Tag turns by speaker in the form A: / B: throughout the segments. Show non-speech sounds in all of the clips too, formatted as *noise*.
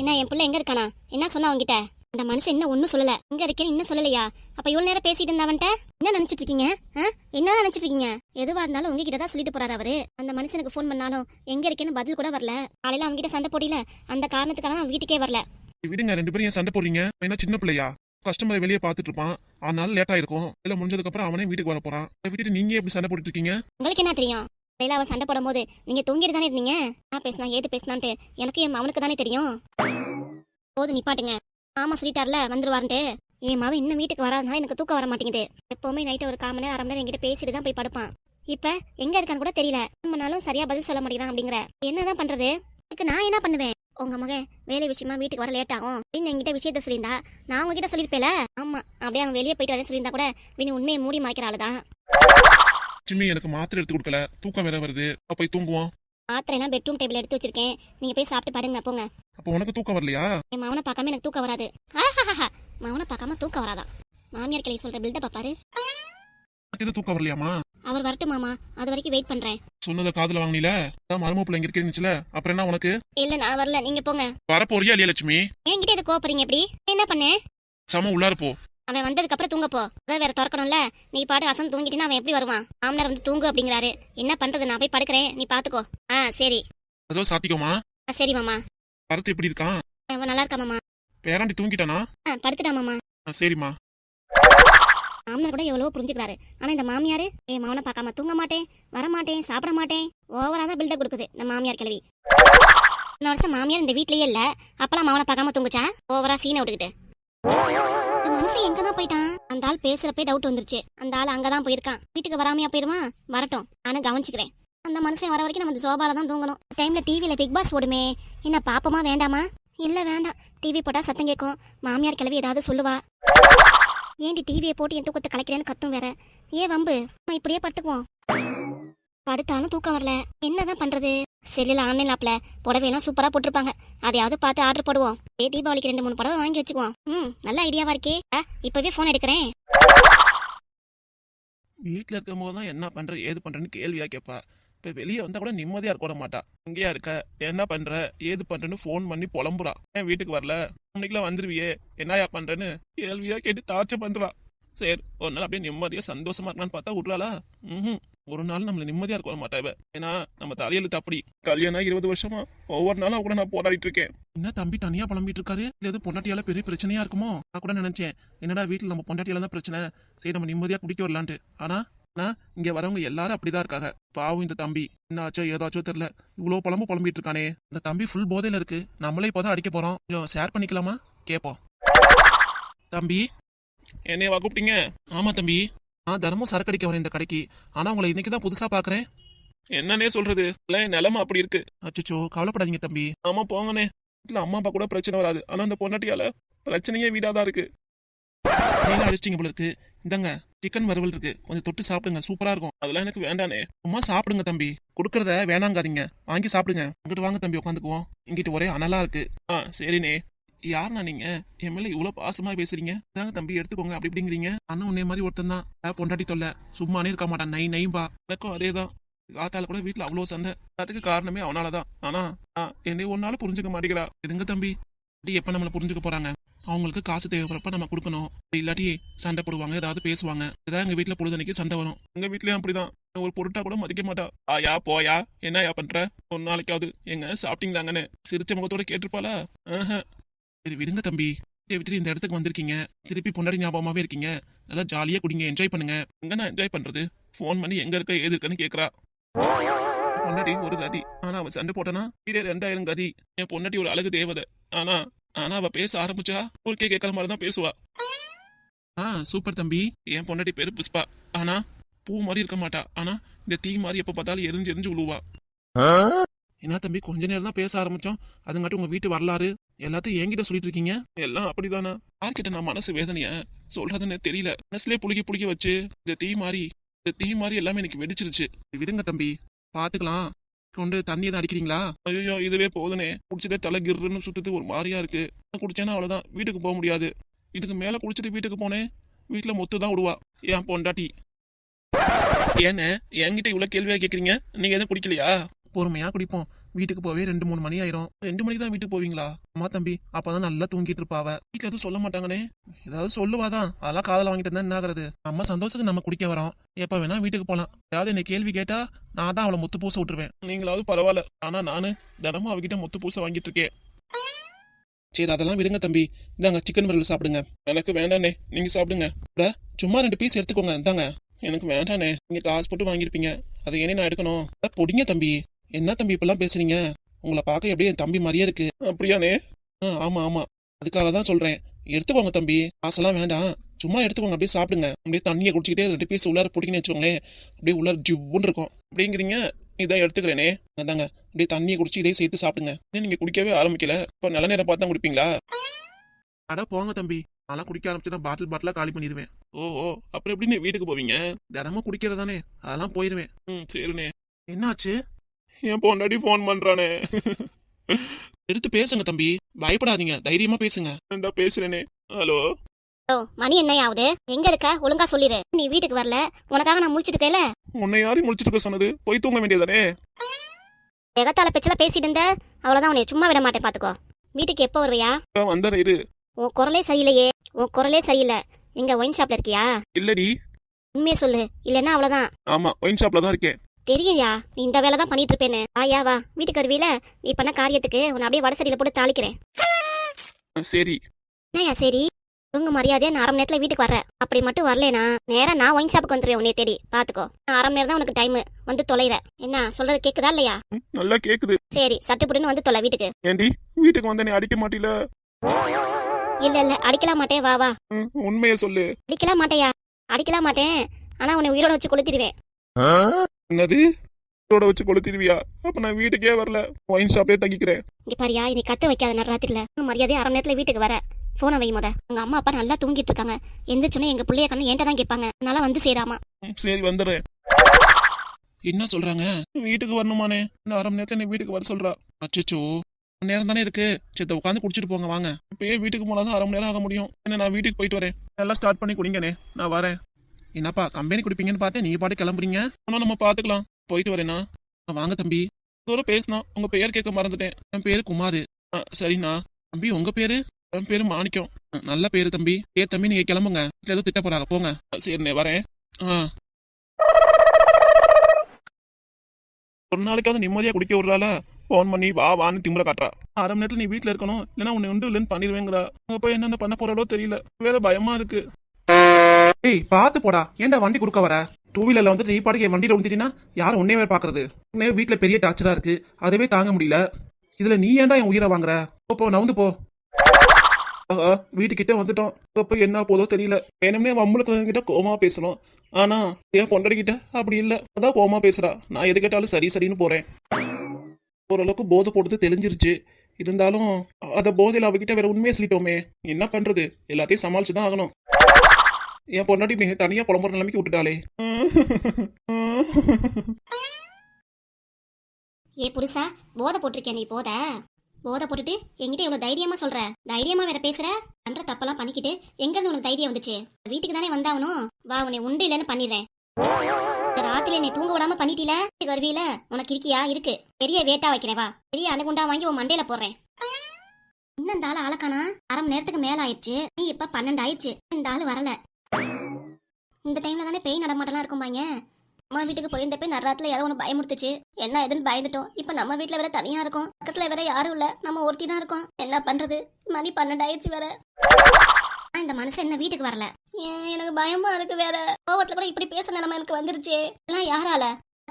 A: என்ன என் புள்ள எங்க இருக்கானா? என்ன சொன்னா அவன்கிட்ட அந்த மனுஷன் இன்னும் ஒன்னும் சொல்லல. எங்க இருக்கேன்னு இன்னும் சொல்லலையா? அப்ப இவ்வளவு நேரம் பேசிட்டு இருந்தவன்ட்ட என்ன நினைச்சிட்டு இருக்கீங்க? என்ன நினைச்சிட்டு இருக்கீங்க? எதுவா இருந்தாலும் உங்ககிட்ட தான் சொல்லிட்டு போறாரு அவரு. அந்த மனுஷனுக்கு ஃபோன் பண்ணாலும் எங்க இருக்கேன்னு பதில் கூட வரல. காலையில அவன்கிட்ட சண்டை போடியில அந்த காரணத்துக்காக அவன் வீட்டுக்கே வரல.
B: விடுங்க ரெண்டு பேரும் ஏன் சண்டை போடுறீங்க? என்ன சின்ன பிள்ளையா? கஸ்டமரை வெளியே பார்த்துட்டு இருப்பான். அதனால லேட் ஆயிருக்கும். இல்ல முடிஞ்சதுக்கு அப்புறம் அவனே வீட்டுக்கு வர போறான் விட்டுட்டு நீங்க எப்படி சண்டை போட்டுட்டு இருக்கீங்க?
A: உங்களுக்கு என்ன தெரியும்? காலையில அவன் சண்டை போடும்போது நீங்க தூங்கிட்டு தானே இருந்தீங்க? நான் பேசினா ஏது பேசினான்ட்டு எனக்கு என் அவனுக்கு தானே தெரியும். போது நிப்பாட்டுங்க. ஆமா சொல்லிட்டார்ல வந்துருவாருன்ட்டு. என் மாவன் இன்னும் வீட்டுக்கு வராதுனா எனக்கு தூக்கம் வர மாட்டேங்குது. எப்பவுமே நைட்டு ஒரு கால் மணி நேரம் அரை மணி நேரம் என்கிட்ட பேசிட்டு தான் போய் படுப்பான். இப்ப எங்க இருக்கான்னு கூட தெரியல. பண்ணாலும் சரியா பதில் சொல்ல மாட்டேங்கிறான் அப்படிங்கிற. என்னதான் பண்றது? எனக்கு நான் என்ன பண்ணுவேன்? உங்க மகன் வேலை விஷயமா வீட்டுக்கு வர லேட் ஆகும். அப்படின்னு என்கிட்ட விஷயத்த சொல்லியிருந்தா நான் உங்ககிட்ட சொல்லிருப்பேல ஆமா. அப்படியே அவன் வெளியே போயிட்டு வரேன் சொல்லியிருந்தா கூட நீ உண்மையை மூடி மாய்க்கிற ஆளுதான்.
B: சிம்மி எனக்கு மாத்திரை எடுத்து கொடுக்கல. தூக்கம் வேற வருது. போய் தூங்குவோம்.
A: மாத்திரைலாம் பெட்ரூம் டேபிள் எடுத்து வச்சிருக்கேன். நீங்க போய் சாப்பிட்டு படுங்க போங்க.
B: அப்ப உனக்கு தூக்கம் வரலையா?
A: என் மவனை பார்க்காம எனக்கு தூக்கம் வராது. மவனை பார்க்காம தூக்கம் வராதான் மாமியார் கிளவி சொல்ற பில்டப் பாரு.
B: எது தூக்கம் வரலையாமா
A: அவர் வரட்டும் மாமா. அது வரைக்கும் வெயிட் பண்றேன்.
B: சொன்னதை காதுல வாங்கினீல? அதான் மருமப்புல இங்க இருக்கேன்னுச்சுல. அப்புறம் என்ன உனக்கு?
A: இல்ல நான் வரல. நீங்க போங்க.
B: வரப்போறியா இல்லையா லட்சுமி?
A: என்கிட்ட இது கோபப்படுறீங்க எப்படி? என்ன பண்ணேன்?
B: சம உள்ளார போ.
A: அவன் வந்ததுக்கு அப்புறம் தூங்க போ. அதான் வேற திறக்கணும்ல. நீ பாட்டு அசன் தூங்கிட்டீன்னா அவன் எப்படி வருவான்? மாமனார் வந்து தூங்கு அப்படிங்கிறாரு. என்ன பண்றது? நான் போய் படுக்கிறேன். நீ பாத்துக்கோ. ஆ சரி.
B: அதோ சாத்திக்கோமா?
A: ஆ, சரி மாமா.
B: கருத்து எப்படி இருக்கான்?
A: அவன் நல்லா இருக்கா மாமா.
B: பேராண்டி தூங்கிட்டானா?
A: ஆ படுத்துட்டா மாமா.
B: ஆ, சரிம்மா.
A: மாமனார் கூட எவ்வளவோ புரிஞ்சுக்கிறாரு. ஆனா இந்த மாமியாரு என் மவனை பார்க்காம தூங்க மாட்டேன் வர மாட்டேன் சாப்பிட மாட்டேன். ஓவரா தான் பில்டப் கொடுக்குது இந்த மாமியார் கிழவி. இந்த வருஷம் மாமியார் இந்த வீட்லயே இல்ல. அப்பலாம் மவனை பார்க்காம தூங்குச்சா? ஓவரா சீனை விட்டுக்கிட்டு. இந்த மனுஷன் எங்க தான் போயிட்டான்? அந்த ஆள் பேசுறப்பே டவுட் வந்துருச்சு. அந்த ஆள் அங்கதான் போயிருக்கான். வீட்டுக்கு வராமையா போயிருவான்? வரட்டும். நானும் கவனிச்சுக்கிறேன். அந்த மனுஷன் வர வரைக்கும் நம்ம இந்த சோபால தான் தூங்கணும். டைம்ல டிவில பிக் பாஸ் ஓடுமே. என்ன பாப்போமா வேண்டாமா? இல்ல வேண்டாம். டிவி போட்டா சத்தம் கேட்கும். மாமியார் கிளவி ஏதாவது சொல்லுவா. ஏண்டி டிவியை போட்டு என் தூக்கத்தை கலைக்கிறேன்னு கத்தும் வேற? ஏன் வம்பு? நம்ம இப்படியே படுத்துக்குவோம். படுத்தாலும் தூக்கம் வரல. என்னதான் பண்றது? செல்லில் ஆன்லைன் ஆப்ல புடவையெல்லாம் சூப்பரா போட்டிருப்பாங்க. அதையாவது பார்த்து ஆர்டர் போடுவோம். ஏ தீபாவளிக்கு ரெண்டு மூணு புடவை வாங்கி வச்சுக்குவோம் ம் நல்ல ஐடியாவா இருக்கே. இப்போவே இப்பவே எடுக்கிறேன்.
C: வீட்டில் இருக்கும் போது தான் என்ன பண்ற ஏது பண்றேன்னு கேள்வியா கேட்பா இப்போ வெளியே வந்தால் கூட நிம்மதியா இருக்க விட மாட்டா. இங்கேயா இருக்க என்ன பண்ற ஏது பண்றேன்னு ஃபோன் பண்ணி புலம்புறா. ஏன் வீட்டுக்கு வரல? இன்னைக்குலாம் வந்துருவியே என்னயா பண்றேன்னு கேள்வியா கேட்டு டார்ச்சர் பண்ணுறா சரி ஒரு நாள் அப்படியே நிம்மதியாக சந்தோஷமா இருக்கான்னு பார்த்தா விட்றாளா ம் ஒரு நாள் நம்மள நிம்மதியா இருக்க மாட்டாவ ஏன்னா நம்ம தலையெழுத்து அப்படி. கல்யாணம் இருபது வருஷமா ஒவ்வொரு நாளும் கூட நான் போராடிட்டு இருக்கேன். என்ன தம்பி தனியா புலம்பிட்டு இருக்காரு? இல்ல எதுவும் பொண்டாட்டியால பெரிய பிரச்சனையா இருக்குமோ? நான் கூட நினைச்சேன். என்னடா வீட்டுல நம்ம பொண்டாட்டியால தான் பிரச்சனை? சரி நம்ம நிம்மதியா குடிக்க வரலான்ட்டு. ஆனா நான் இங்க வரவங்க எல்லாரும் அப்படிதான் இருக்காங்க. பாவம் இந்த தம்பி. என்னாச்சோ ஏதாச்சோ தெரியல. இவ்வளவு புலம்பு புலம்பிட்டு இருக்கானே. இந்த தம்பி ஃபுல் போதையில இருக்கு. நம்மளே இப்போதான் அடிக்க போறோம். கொஞ்சம் ஷேர் பண்ணிக்கலாமா? கேப்போம். தம்பி என்னையவா கூப்பிட்டீங்க? ஆமா தம்பி. நான் தினமும் சரக்கு அடிக்க வரேன் இந்த கடைக்கு. ஆனா உங்களை இன்னைக்கு தான் புதுசா பாக்குறேன். என்னன்னே சொல்றது? இல்ல என் நிலைமை அப்படி இருக்கு. அச்சோ கவலைப்படாதீங்க தம்பி. ஆமா போங்கண்ணே. வீட்டுல அம்மா அப்பா கூட பிரச்சனை வராது. ஆனா அந்த பொண்டாட்டியால பிரச்சனையே வீடாதான் இருக்கு. நீங்க அடிச்சிட்டீங்க போல இருக்கு. இந்தாங்க சிக்கன் வறுவல் இருக்கு. கொஞ்சம் தொட்டு சாப்பிடுங்க. சூப்பரா இருக்கும். அதெல்லாம் எனக்கு வேண்டானே சும்மா சாப்பிடுங்க தம்பி. கொடுக்கறத வேணாங்காதீங்க. வாங்கி சாப்பிடுங்க. இங்கிட்டு வாங்க தம்பி உட்காந்துக்குவோம். இங்கிட்டு ஒரே அனலா இருக்கு. ஆ சரிண்ணே. யாருண்ணா நீங்க? என் மேல இவ்வளவு பாசமா பேசுறீங்க. தாங்க தம்பி எடுத்துக்கோங்க அப்படி இப்படிங்கிறீங்க. அண்ணன் உன்னை மாதிரி ஒருத்தன் தான் பொண்டாட்டி தொல்லை? சும்மானே இருக்க மாட்டான். நை நைம்பா. எனக்கும் அதேதான். காத்தால கூட வீட்டுல அவ்வளவு சண்டை. அதுக்கு காரணமே அவனாலதான். ஆனா ஆ, என்னை ஒன்னாலும் புரிஞ்சுக்க மாட்டேங்கிறா. எதுங்க தம்பி. எப்ப நம்மள புரிஞ்சுக்க போறாங்க? அவங்களுக்கு காசு தேவைப்படுறப்ப நம்ம கொடுக்கணும். இல்லாட்டி சண்டை போடுவாங்க ஏதாவது பேசுவாங்க. ஏதாவது எங்க வீட்டுல பொழுதனைக்கு சண்டை வரும். எங்க வீட்லயும் அப்படிதான். ஒரு பொருட்டா கூட மதிக்க மாட்டா. ஆயா போயா என்னயா பண்ற? ஒரு நாளைக்காவது. எங்க சாப்பிட்டீங்களாங்கன்னு சிரிச்ச முகத்தோட கேட்டிருப்பாளா? சரி விடுங்க தம்பி. வீட்டை விட்டுட்டு இந்த இடத்துக்கு வந்திருக்கீங்க. திருப்பி பொண்டாடி ஞாபகமாவே இருக்கீங்க. நல்லா ஜாலியா குடிங்க என்ஜாய் பண்ணுங்க. எங்க நான் என்ஜாய் பண்றது? ஃபோன் பண்ணி எங்க இருக்க ஏது இருக்கன்னு கேக்குறா. பொண்டாட்டி ஒரு கதி. ஆனா அவன் சண்டை போட்டானா? இதே ரெண்டாயிரம் கதி. என் பொண்டாட்டி ஒரு அழகு தேவதை. ஆனா ஆனா அவ பேச ஆரம்பிச்சா? ஒரு கே கேட்கற மாதிரி தான் பேசுவா. ஆ சூப்பர் தம்பி. என் பொண்டாட்டி பேரு புஷ்பா. ஆனா பூ மாதிரி இருக்க மாட்டா. ஆனா இந்த தீ மாதிரி எப்ப பார்த்தாலும் எரிஞ்சு எரிஞ்சு விழுவா என்ன தம்பி கொஞ்ச நேரம் தான் பேச ஆரம்பிச்சோம். அதுங்காட்டி உங்க வீட்டு வரலாறு? எல்லாத்தையும் என்கிட்ட சொல்லிட்டு இருக்கீங்க எல்லாம் அப்படிதானா. யார்கிட்ட நான் மனசு வேதனைய சொல்றதுன்னு தெரியல. மனசுலயே புளிக்க புளிக்க வச்சு இந்த தீ மாதிரி இந்த தீ மாதிரி எல்லாமே எனக்கு வெடிச்சிருச்சு. விடுங்க தம்பி. பாத்துக்கலாம். கொண்டு தண்ணி தான் அடிக்கிறீங்களா? ஐயோ இதுவே போதுனே. குடிச்சிட்டே தலை கிர்ன்னு சுத்துது ஒரு மாதிரியா இருக்கு. குடிச்சேன்னா அவ்வளவுதான். வீட்டுக்கு போக முடியாது. இதுக்கு மேல குடிச்சிட்டு வீட்டுக்கு போனேன் வீட்டுல மொத்து தான் விடுவா. ஏன் பொண்டாட்டி? ஏன்னு என்கிட்ட இவ்வளவு கேள்வியா கேக்குறீங்க? நீங்க எதுவும் குடிக்கலையா? பொறுமையா குடிப்போம். வீட்டுக்கு போவே ரெண்டு மூணு மணி ஆயிரும். ரெண்டு மணிக்கு தான் வீட்டுக்கு போவீங்களா? அம்மா தம்பி அப்பதான் நல்லா தூங்கிட்டு இருப்பாவ. வீட்டுல எதுவும் சொல்ல மாட்டாங்கனே. ஏதாவது சொல்லுவாதான். அதெல்லாம் காதல வாங்கிட்டு இருந்தா என்ன ஆகுறது? நம்ம சந்தோஷத்துக்கு நம்ம குடிக்க வரோம். எப்ப வேணா வீட்டுக்கு போலாம். ஏதாவது என்ன கேள்வி கேட்டா நான் தான் அவளை முத்து பூசை விட்டுருவேன். நீங்களாவது பரவாயில்ல. ஆனா நானு தினமும் அவகிட்ட முத்து பூசை வாங்கிட்டு இருக்கேன். சரி அதெல்லாம் விடுங்க தம்பி. இந்தாங்க சிக்கன் வறுவல் சாப்பிடுங்க. எனக்கு வேண்டானே நீங்க சாப்பிடுங்க. சும்மா ரெண்டு பீஸ் எடுத்துக்கோங்க. இந்தாங்க. எனக்கு வேண்டானே நீங்க காசு போட்டு வாங்கியிருப்பீங்க. அதை ஏனே நான் எடுக்கணும். பொடிங்க தம்பி. என்ன தம்பி இப்பெல்லாம் பேசுறீங்க? உங்களை பார்க்க எப்படியும் என் தம்பி மாதிரியே இருக்கு. அப்படியானே ஆ ஆமா ஆமா. அதுக்காக தான் சொல்றேன். எடுத்துக்கோங்க தம்பி. காசெல்லாம் வேண்டாம். சும்மா எடுத்துக்கோங்க அப்படியே சாப்பிடுங்க. அப்படியே தண்ணியை குடிச்சிக்கிட்டே ரெண்டு பீஸ் உள்ளார பிடிக்கணும்னு வச்சுக்கோங்களேன். அப்படியே உள்ளார ஜிவ்வுன்னு இருக்கும். அப்படிங்கிறீங்க? இதை எடுத்துக்கிறேனே. அதாங்க. அப்படியே தண்ணியை குடிச்சு இதே சேர்த்து சாப்பிடுங்க. ஏன் நீங்க குடிக்கவே ஆரம்பிக்கல. இப்போ நல்ல நேரம் பார்த்து தான் குடிப்பீங்களா? அட போங்க தம்பி. நான் குடிக்க ஆரம்பிச்சுன்னா பாட்டில் பாட்டிலா காலி பண்ணிடுவேன். ஓ ஓ. அப்புறம் எப்படி நீ வீட்டுக்கு போவீங்க? தினமும் குடிக்கிறதானே? அதெல்லாம் போயிருவேன். ம் சரிண்ணே. என்னாச்சு? என் பொண்டாடி ஃபோன் பண்றானே. எடுத்து பேசுங்க தம்பி. பயப்படாதீங்க. தைரியமா பேசுங்க. இந்தா பேசுறேனே? ஹலோ
A: ஓ மணி என்ன ஆகுது எங்க இருக்க? ஒழுங்கா சொல்லிடு நீ வீட்டுக்கு வரல. உனக்காக நான் முழிச்சிட்டு இருக்கேல
C: உன்னை யாரையும் முடிச்சிட்டு இருக்க சொன்னது? போய் தூங்க வேண்டியதானே
A: எகத்தால பேச்சல பேசிட்டு இருந்த அவ்வளவுதான். உன்னை சும்மா விட மாட்டேன் பாத்துக்கோ. வீட்டுக்கு எப்போ வருவியா?
C: வந்தேன் இரு.
A: உன் குரலே சரியில்லையே. உன் குரலே சரியில்லை. எங்க ஒயின் ஷாப்ல இருக்கியா?
C: இல்லடி.
A: உண்மையை சொல்லு. இல்லைன்னா அவ்வளவுதான்.
C: ஆமா ஒயின் ஷாப்ல தான் இருக்கேன்.
A: தெரியும்யா நீ இந்த வேலை தான் பண்ணிட்டு இருப்பேன்னு ஆயா வா. வீட்டுக்கு வருவீல நீ பண்ண காரியத்துக்கு உன்னை அப்படியே வடசரியில போட்டு தாளிக்கிறேன்.
C: சரி.
A: என்னய்யா சரி? உங்க மரியாதையா நான் அரை மணி நேரத்துல வீட்டுக்கு வர்றேன். அப்படி மட்டும் வரலனா நேரா நான் ஒயின் ஷாப்புக்கு வந்துருவேன் உன்னை தேடி. பாத்துக்கோ. நான் அரை மணி நேரம் தான் உனக்கு டைம் வந்து தொலைற. என்ன சொல்றது கேக்குதா இல்லையா?
C: நல்லா கேக்குது.
A: சரி சட்டுப்புட்டுன்னு வந்து தொலை வீட்டுக்கு.
C: ஏண்டி வீட்டுக்கு வந்த நீ அடிக்க மாட்டீல?
A: இல்ல இல்ல அடிக்கலாம் மாட்டேன். வா வா.
C: உண்மையை சொல்லு.
A: அடிக்கலாம் மாட்டேயா? அடிக்கலாம் மாட்டேன். ஆனா உன்னை உயிரோட வச்சு கொளுத்திடுவேன்.
C: என்னது? ரோட வச்சு கொளுத்திடுவியா? அப்ப நான் வீட்டுக்கே வரல. ஒயின் ஷாப்லயே தங்கிக்கிறேன்.
A: இங்க பாரியா என்னை கத்த வைக்காத நடுராத்திரில மரியாதையா அரை மணி நேரத்துல வீட்டுக்கு வர. போனை வை முத. உங்க அம்மா அப்பா நல்லா தூங்கிட்டு இருக்காங்க. எந்திரிச்சோன்னே எங்க பிள்ளைய கண்ணு என்கிட்ட தான் கேட்பாங்க. அதனால வந்து சேராமா.
C: சரி வந்துடுறேன். என்ன சொல்றாங்க? வீட்டுக்கு வரணுமானே. இன்னும் அரை மணி நேரத்துல நீ வீட்டுக்கு வர சொல்றா. அச்சோ நேரம் தானே இருக்கு. சரி உட்காந்து குடிச்சிட்டு போங்க வாங்க. இப்பயே வீட்டுக்கு போனா தான் அரை மணி நேரம் ஆக முடியும். என்ன நான் வீட்டுக்கு போயிட்டு வரேன். எல்லாம் ஸ்டார்ட் பண்ணி குடிங்கண்ணே. நான் வரேன். என்னப்பா கம்பெனி குடிப்பீங்கன்னு பார்த்தேன் நீங்க பாட்டு கிளம்புறீங்க. ஆனா நம்ம பாத்துக்கலாம். போயிட்டு வரேனா. வாங்க தம்பி. தூரம் பேசினா உங்க பேர் கேட்க மறந்துட்டேன். என் பேரு குமாரு. ஆ, சரிண்ணா. தம்பி உங்க பேரு? என் பேரு மாணிக்கம். நல்ல பேரு தம்பி. ஏ தம்பி நீங்க கிளம்புங்க. வீட்டுல ஏதோ திட்ட போறாங்க. போங்க. சரிண்ணே வரேன். ஆ. ஒரு நாளைக்காவது நிம்மதியா குடிக்க விடுறால ஃபோன் பண்ணி வா வான்னு திமுற காட்டுறா. அரை மணி நேரத்துல நீ வீட்டில் இருக்கணும். இல்லைன்னா உன்னை உண்டு இல்லைன்னு பண்ணிடுவேங்கிறா. அங்க போய் என்னென்ன பண்ண போறாளோ தெரியல. வேற பயமா இருக்கு. ஏய் பாத்து போடா. ஏன்டா வண்டி கொடுக்க வர? டூ வீலர்ல வந்துட்டு நீ பாட்டுக்கு என் வண்டியில விழுந்துட்டீங்கன்னா யாரும் உன்னையவே பாக்குறது உன்னே வீட்டுல பெரிய டார்ச்சரா இருக்கு. அதுவே தாங்க முடியல. இதுல நீ ஏன்டா என் உயிரை வாங்குற? போ, போ நவுந்து போ. ஆஹா வீட்டுக்கிட்ட வந்துட்டோம். அப்போ என்ன போதோ தெரியல. வேணும்னே வம்பளுக்கு கிட்ட கோமா பேசணும். ஆனா என் பொண்டடிக்கிட்ட அப்படி இல்ல. அதான் கோமா பேசுறா. நான் எது கேட்டாலும் சரி சரின்னு போறேன். ஓரளவுக்கு போதை போடுறது தெளிஞ்சிருச்சு. இருந்தாலும் அத போதையில அவகிட்ட வேற உண்மையை சொல்லிட்டோமே. என்ன பண்றது? எல்லாத்தையும் சமாளிச்சு தான் ஆகணும். என் பொண்டாட்டி மிக தனியா புலம்புற நிலைமைக்கு விட்டுட்டாளே.
A: ஏ புருஷா போதை போட்டிருக்கேன் நீ போத? போதை போட்டுட்டு என்கிட்ட இவ்வளவு தைரியமா சொல்ற? தைரியமா வேற பேசுற? பண்ற தப்பெல்லாம் பண்ணிக்கிட்டு எங்க இருந்து உனக்கு தைரியம் வந்துச்சு? வீட்டுக்கு தானே வந்தாவணும் வா உன்னை உண்டு இல்லைன்னு பண்ணிடுறேன். ராத்திரி நீ தூங்க விடாம பண்ணிட்டீல? வீட்டுக்கு வருவீல? உனக்கு இருக்கியா? இருக்கு. பெரிய வேட்டா வைக்கிறேன் வா. பெரிய அணுகுண்டா வாங்கி உன் மண்டையில போடுறேன். இன்னும் இந்த ஆள் ஆளக்கானா அரை மணி நேரத்துக்கு மேல ஆயிடுச்சு நீ இப்ப பன்னெண்டு ஆயிடுச்சு இந்த ஆள் வரல. இந்த டைம்ல தானே பேய் நடமாட்டலாம் இருக்கும்பாங்க. அம்மா வீட்டுக்கு போயிருந்தப்ப நடுராத்துல ஏதோ ஒன்று பயமுறுத்துச்சு. என்ன ஏதுன்னு பயந்துட்டோம். இப்போ நம்ம வீட்டில் வேற தனியா இருக்கோம். பக்கத்துல வேற யாரும் இல்ல. நம்ம ஒருத்தி தான் இருக்கோம். என்ன பண்றது? மணி பன்னெண்டு ஆயிடுச்சு வேற இந்த மனுஷன் என்ன வீட்டுக்கு வரல. ஏன் எனக்கு பயமா இருக்கு வேற. கோவத்துல கூட இப்படி பேச நிலைமை எனக்கு வந்துருச்சு. எல்லாம் யாரால?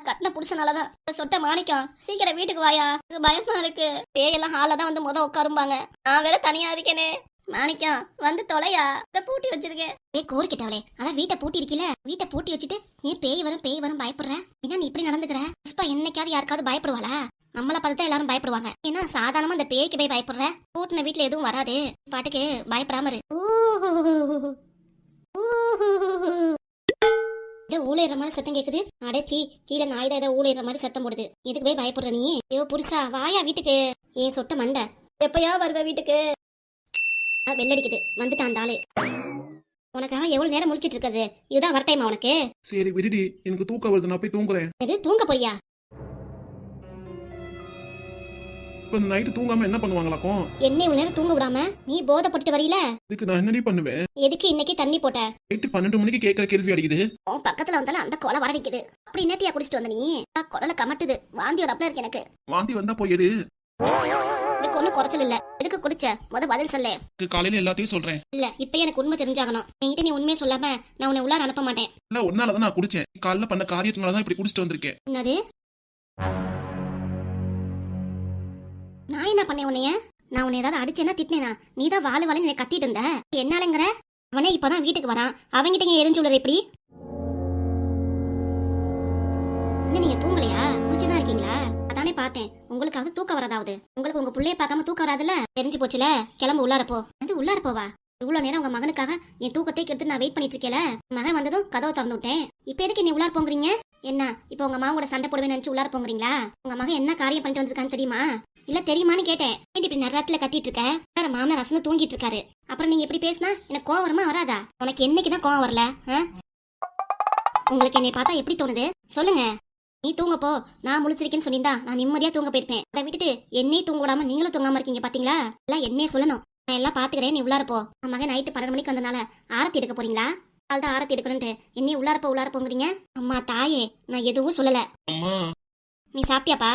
A: கட்டின புருஷனாலதான். சொட்ட மாணிக்கம். சீக்கிரம் வீட்டுக்கு வாயா. எனக்கு பயமா இருக்கு. பேயெல்லாம் ஹால தான் வந்து முத உட்காரும்பாங்க. நான் வேற தனியா இருக்கேனே. மாணிக்கம் வந்து தொலையா? இதை பூட்டி வச்சிருக்கேன். ஏ கோரிக்கிட்டவளே அதான் வீட்டை பூட்டி இருக்கீல வீட்டை பூட்டி வச்சுட்டு நீ பேய் வரும் பேய் வரும் பயப்படுற? என்ன நீ இப்படி நடந்துக்கிற? புஷ்பா என்னைக்காவது யாருக்காவது பயப்படுவாளா? நம்மள பார்த்து தான் எல்லாரும் பயப்படுவாங்க. ஏன்னா சாதாரணமா அந்த பேய்க்கு போய் பயப்படுற? பூட்டின வீட்டுல எதுவும் வராது. பாட்டுக்கு பயப்படாம இரு. ஏதோ ஊழையிற மாதிரி சத்தம் கேக்குது. அடைச்சி கீழே நாய் தான் ஏதோ ஊழையிற மாதிரி சத்தம் போடுது. எதுக்கு போய் பயப்படுற நீ? ஐயோ புருஷா வாயா வீட்டுக்கு. ஏன் சொட்ட மண்டை. எப்பயா வருவ வீட்டுக்கு? வெள்ளடிக்குது. வந்துட்டான் அந்த ஆளு. உனக்காக எவ்வளவு நேரம் முடிச்சிட்டு இருக்கிறது? இதுதான் வர டைமா உனக்கு?
C: சரி விடுடி. எனக்கு தூக்கம் வருது. நான் போய் தூங்குறேன்.
A: எது தூங்க போறியா?
C: இப்ப நைட்டு தூங்காம என்ன பண்ணுவாங்களாக்கும்
A: என்ன இவ்வளவு நேரம் தூங்க விடாம நீ போதை வரீல
C: இதுக்கு நான் என்னடி பண்ணுவேன்?
A: எதுக்கு இன்னைக்கு தண்ணி போட்ட?
C: நைட்டு பன்னெண்டு மணிக்கு கேட்கற கேள்வி அடிக்குது.
A: உன் பக்கத்துல வந்தாலும் அந்த கொலை வரடிக்குது அப்படி என்னத்தியா குடிச்சிட்டு வந்த நீ? குடல கமட்டுது. வாந்தி வரப்பல இருக்கு எனக்கு.
C: வாந்தி வந்தா போய் எடு.
A: இதுக்கு ஒண்ணும் குறைச்சல் இல்ல. எதுக்கு குடிச்ச? முத பதில் சொல்லு.
C: காலையில எல்லாத்தையும் சொல்றேன்.
A: இல்ல இப்ப எனக்கு உண்மை தெரிஞ்சாகணும். என்கிட்ட நீ உண்மையை சொல்லாம நான் உன்னை உள்ளார அனுப்ப மாட்டேன்.
C: இல்ல ஒன்னாலதான் நான் குடிச்சேன். காலைல பண்ண காரியத்தினாலதான் இப்படி குடிச்சிட்டு வந்திருக்கேன்
A: என்னது? நான் என்ன பண்ணேன் உன்னைய? நான் உன்னை ஏதாவது அடிச்சேன்னா திட்டினேனா? நீ தான் வாழு வாழு என்னை கத்திட்டு இருந்த? என்னாலங்கிற? அவனே இப்பதான் வீட்டுக்கு வரான். அவன்கிட்ட ஏன் எரிஞ்சு விடுற இப்படி? என்ன நீங்க தூங்கலையா? குடிச்சுதான் இருக்கீங்களா? பார்த்தேன். உங்களுக்காவது தூக்கம் வராதாவது. உங்களுக்கு உங்க பிள்ளைய பார்க்காம தூக்கம் வராதுல்ல? தெரிஞ்சு போச்சுல? கிளம்பு உள்ளார போ. அது உள்ளார போவா? இவ்வளவு நேரம் உங்க மகனுக்காக என் தூக்கத்தை கெடுத்து நான் வெயிட் பண்ணிட்டு இருக்கேல? மகன் வந்ததும் கதவை திறந்து விட்டேன். இப்ப எதுக்கு நீ உள்ளார போங்கிறீங்க? என்ன இப்ப உங்க மாவோட சண்டை போடுவேன்னு நினைச்சு உள்ளார போங்கிறீங்களா? உங்க மகன் என்ன காரியம் பண்ணிட்டு வந்திருக்கான்னு தெரியுமா? இல்ல தெரியுமான்னு கேட்டேன். இப்படி நேரத்துல கத்திட்டு இருக்க? வேற மாமனார் ரசன தூங்கிட்டு இருக்காரு. அப்புறம் நீங்க இப்படி பேசினா எனக்கு கோவம் வருமா வராதா? உனக்கு என்னைக்குதான் கோவம் வரல ஆ? உங்களுக்கு என்னை பார்த்தா எப்படி தோணுது? சொல்லுங்க. நீ தூங்க போ நான் முழிச்சிருக்கேன்னு சொல்லியிருந்தா நான் நிம்மதியா தூங்க போயிருப்பேன். அதை விட்டுட்டு என்னையும் தூங்க விடாம நீங்களும் தூங்காம இருக்கீங்க பாத்தீங்களா? எல்லாம் என்னையே சொல்லணும். நான் எல்லாம் பாத்துக்கிறேன் நீ உள்ளார போ. மகன் நைட்டு பன்னெண்டு மணிக்கு வந்தனால ஆரத்தி எடுக்க போறீங்களா? அதுதான் ஆரத்தி எடுக்கணும்ட்டு என்னையும் உள்ளார போ உள்ளார போங்கிறீங்க? அம்மா தாயே நான் எதுவும் சொல்லல.
C: அம்மா.
A: நீ சாப்பிட்டியாப்பா?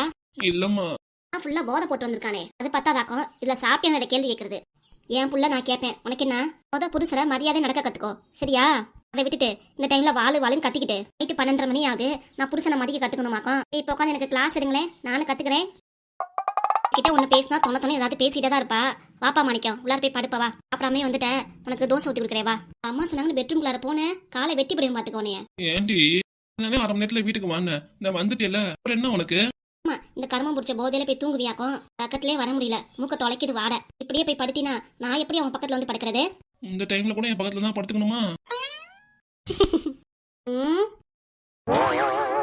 C: இல்லம்மா.
A: ஃபுல்லா போதை போட்டு வந்திருக்கானே. அது பத்தாதாக்கும். இதுல சாப்பிட்டியான கேள்வி கேட்கறது என் புள்ள நான் கேட்பேன் உனக்கு என்ன? முத புருஷரை மரியாதை நடக்க கத்துக்கோ. சரியா? அதை விட்டுட்டு இந்த டைம்ல வாழு வாழுன்னு கத்திக்கிட்டு. நைட்டு பன்னெண்டரை மணி ஆகுது. நான் புருஷனை மதிக்க கத்துக்கணுமாக்கும்? இப்போ உட்காந்து எனக்கு கிளாஸ் எடுங்களேன். நானும் கத்துக்கிறேன். கிட்ட ஒண்ணு பேசினா தொண தொண ஏதாவது பேசிட்டே தான் இருப்பா. வாப்பா மாணிக்கம் உள்ளார போய் படுப்பவா அப்புறமே வந்துட்டேன் உனக்கு தோசை ஊத்தி கொடுக்குறேன் வா. அம்மா சொன்னாங்கன்னு பெட்ரூம்குள்ளார போனேன் காலை வெட்டி படியும் பாத்துக்கோனே
C: ஏண்டி? அரை மணி நேரத்துல வீட்டுக்கு வாங்க நான் வந்துட்டேல என்ன உனக்கு?
A: ஆமா இந்த கர்மம் பிடிச்ச போதையில போய் தூங்குவியாக்கும். பக்கத்திலே வர முடியல. மூக்க தொலைக்குது வாட. இப்படியே போய் படுத்தினா நான் எப்படி அவன் பக்கத்துல வந்து படுக்கிறது?
C: இந்த டைம்ல கூட என் பக்கத்துல தான் படுத்துக்கணுமா?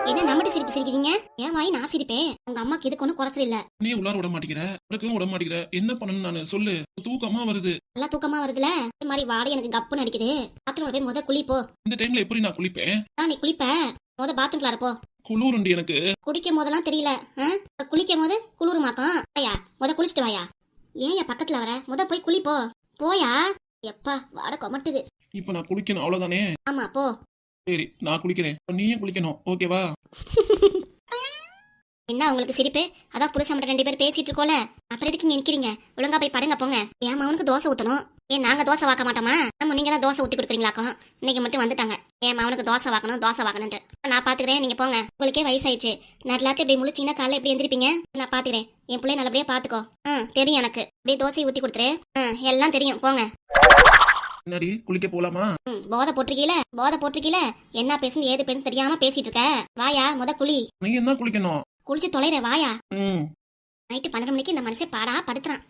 A: என்ன நம்மட்டு சிரிப்பு சிரிக்கிறீங்க? ஏன் வாய் நான் சிரிப்பேன். உங்க அம்மாக்கு இதுக்கு ஒன்றும் குறைச்சல் இல்ல.
C: நீ உள்ளார விட மாட்டேங்கிற. உனக்கும் விட மாட்டேங்கிற. என்ன பண்ணணும் நான் சொல்லு. தூக்கமா வருது.
A: நல்லா தூக்கமா வருதுல? இந்த மாதிரி வாடை எனக்கு கப்புன்னு அடிக்குது. பாத்ரூம்ல போய் முத குளி போ.
C: இந்த டைம்ல எப்படி நான் குளிப்பேன்?
A: ஆ நீ குளிப்ப. முத பாத்ரூம்ல போ.
C: குளிருண்டி எனக்கு.
A: குடிக்கும் போதெல்லாம் தெரியல? குளிக்கும் போது குளிர் மாக்கம் ஐயா முத குளிச்சுட்டு வாயா. ஏன் என் பக்கத்துல வர? முத போய் குளி போ. போயா? எப்பா வாடை கொமட்டுது.
C: இப்ப நான் குளிக்கணும் அவ்வளவுதானே?
A: ஆமா போ.
C: சரி நான் குளிக்கிறேன். இப்ப நீயும் குளிக்கணும் ஓகேவா *laughs*
A: என்ன உங்களுக்கு சிரிப்பு? அதான் புருஷன் மட்டும் ரெண்டு பேரும் பேசிட்டு இருக்கோல அப்புறம் எதுக்கு இங்க நிக்கிறீங்க? ஒழுங்கா போய் படுங்க போங்க. என் மவனுக்கு தோசை ஊத்தணும்? ஏன் நாங்க தோசை வாக்க மாட்டோமா? நம்ம நீங்க தான் தோசை ஊத்தி கொடுக்குறீங்களாக்கும்? இன்னைக்கு மட்டும் வந்துட்டாங்க. என் மவனுக்கு தோசை வாக்கணும் தோசை வாக்கணும்ட்டு நான் பாத்துக்கிறேன் நீங்க போங்க. உங்களுக்கே வயசாயிடுச்சு. நான் எல்லாத்தையும் இப்படி முழிச்சீங்கன்னா காலைல எப்படி எந்திரிப்பீங்க? நான் பாத்துக்கிறேன். என் பிள்ளைய நல்லபடியா பாத்துக்கோ. ம் தெரியும் எனக்கு. அப்படியே தோசையை ஊத்தி கொடுத்துரு. ம் எல்லாம் தெரியும். போங்க.
C: என்னடி குளிக்க போலாமா?
A: போதை போட்டிருக்கீல போதை போட்டிருக்கீல. என்ன பேசுன்னு ஏது பேசுன்னு தெரியாம பேசிட்டு இருக்க. வாயா முத குளி.
C: நீ தான் குளிக்கணும்?
A: குளிச்சு தொலைற வாயா.
C: ம்.
A: நைட்டு பன்னெண்டு மணிக்கு இந்த மனுஷன் பாடா படுத்துறான்.